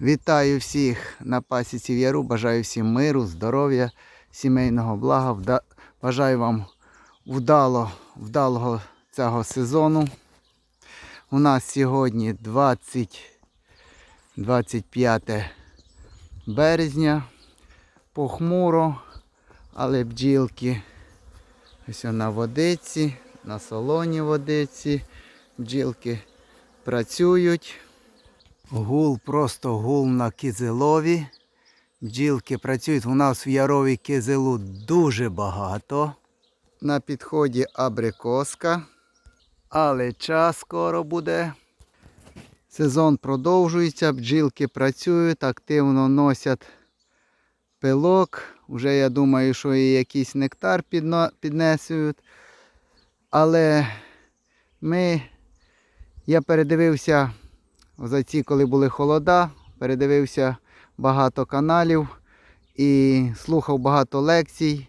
Вітаю всіх на пасіці в Яру. Бажаю всім миру, здоров'я, сімейного блага. Бажаю вам вдало, вдалого цього сезону. У нас сьогодні 20, 25 березня. Похмуро, але бджілки ось на водиці, на солоні водиці. Бджілки працюють. Гул, просто гул на кизилові. Бджілки працюють. У нас в ярові кизилу дуже багато. На підході абрикоска. Але час скоро буде. Сезон продовжується, бджілки працюють, активно носять пилок. Вже я думаю, що і якийсь нектар піднесуть. Але ми, я передивився за ці, коли були холода, передивився багато каналів і слухав багато лекцій,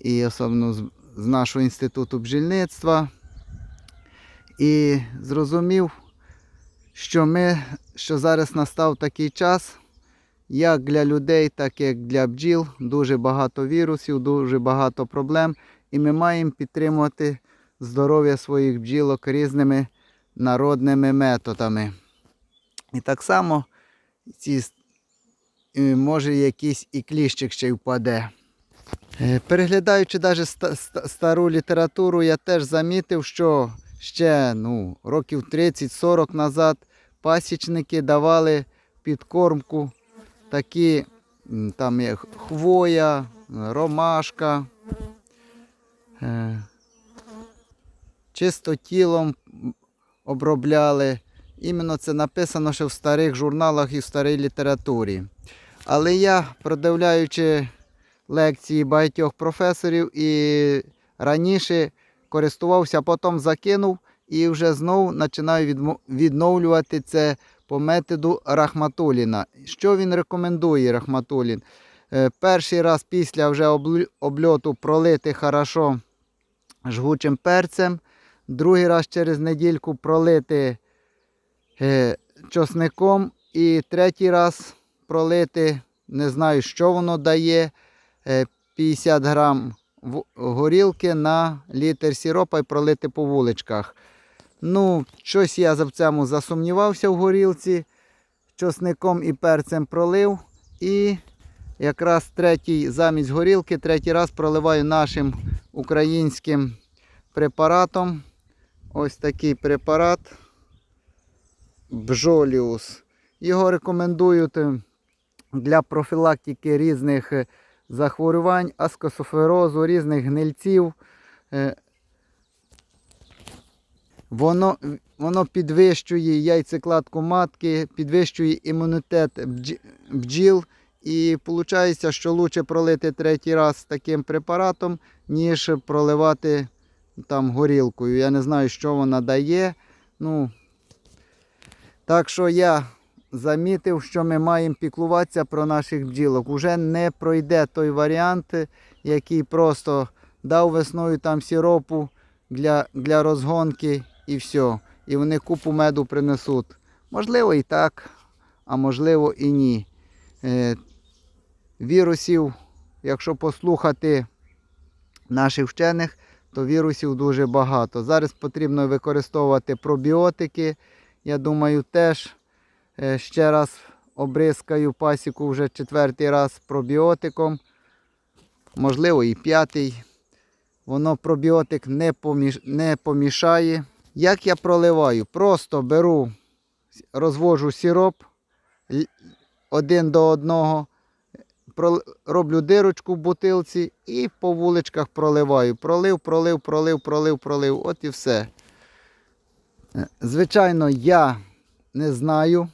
і особливо з, нашого інституту бджільництва. І зрозумів, що ми, що зараз настав такий час, як для людей, так і для бджіл, дуже багато вірусів, дуже багато проблем. І ми маємо підтримувати здоров'я своїх бджілок різними народними методами. І так само ці, е, може якийсь і кліщик ще й впаде. Е, Переглядаючи навіть стару літературу, я теж замітив, що ще ну, років 30-40 назад пасічники давали підкормку такі там є хвоя, ромашка. е, Чистотілом обробляли. Іменно це написано ще в старих журналах і в старій літературі. Але я, продивляючи лекції багатьох професорів, і раніше користувався, потім закинув і вже знову починаю відновлювати це по методу Рахматуліна. Що він рекомендує, Рахматулін? Е, Перший раз після вже обльоту пролити хорошо жгучим перцем, другий раз через недільку пролити чосником і третій раз пролити, не знаю, що воно дає, е, 50 грам горілки на літр сіропа і пролити по вуличках. Ну, щось я в цьому засумнівався в горілці. Чосником і перцем пролив. І якраз третій замість горілки, третій раз проливаю нашим українським препаратом. Ось такий препарат. Бжоліус. Його рекомендують е, для профілактики різних е, захворювань, аскософерозу, різних гнильців. Е, Воно, воно підвищує яйцекладку матки, підвищує імунітет бджіл. І виходить, що краще пролити третій раз таким препаратом, ніж проливати там горілкою. Я не знаю, що вона дає. Ну, так що я замітив, що ми маємо піклуватися про наших бджілок. Уже не пройде той варіант, який просто дав весною там сіропу для, для розгонки і все. І вони купу меду принесуть. Можливо і так, а можливо і ні. Е, вірусів, якщо послухати наших вчених, то вірусів дуже багато. Зараз потрібно використовувати пробіотики. Я думаю, теж е, ще раз обризкаю пасіку вже четвертий раз пробіотиком. Можливо, і п'ятий. Воно пробіотик не, поміш... не помішає. Як я проливаю? Просто беру, розвожу сироп один до одного, роблю дирочку в бутилці і по вуличках проливаю. Пролив, пролив, пролив, пролив, пролив. От і все. Е, Звичайно, я не знаю,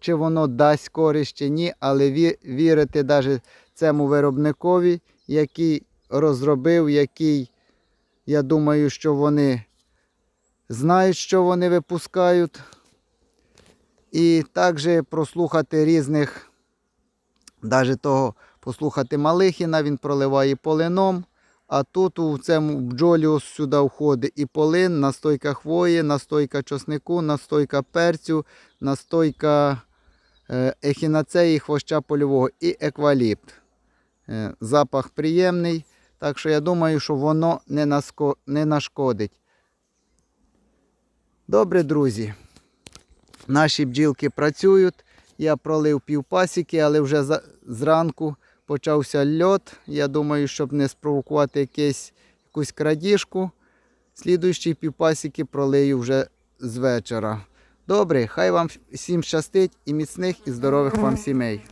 чи воно дасть користь чи ні, але вірити навіть цьому виробникові, який розробив, який, я думаю, що вони знають, що вони випускають. І також прослухати різних, навіть того, послухати Малихіна, він проливає полином. А тут у цьому бджолі сюди входить і полин, настойка хвої, настойка чоснику, настойка перцю, настойка е, ехінацеї хвоща польового і екваліпт. Е, Запах приємний, так що я думаю, що воно не нашкодить. Добре, друзі. Наші бджілки працюють. Я пролив півпасіки, але вже зранку почався льот. Я думаю, щоб не спровокувати якесь, якусь крадіжку. Слідуючі півпасіки пролию вже з вечора. Добре, хай вам всім щастить і міцних і здорових вам сімей.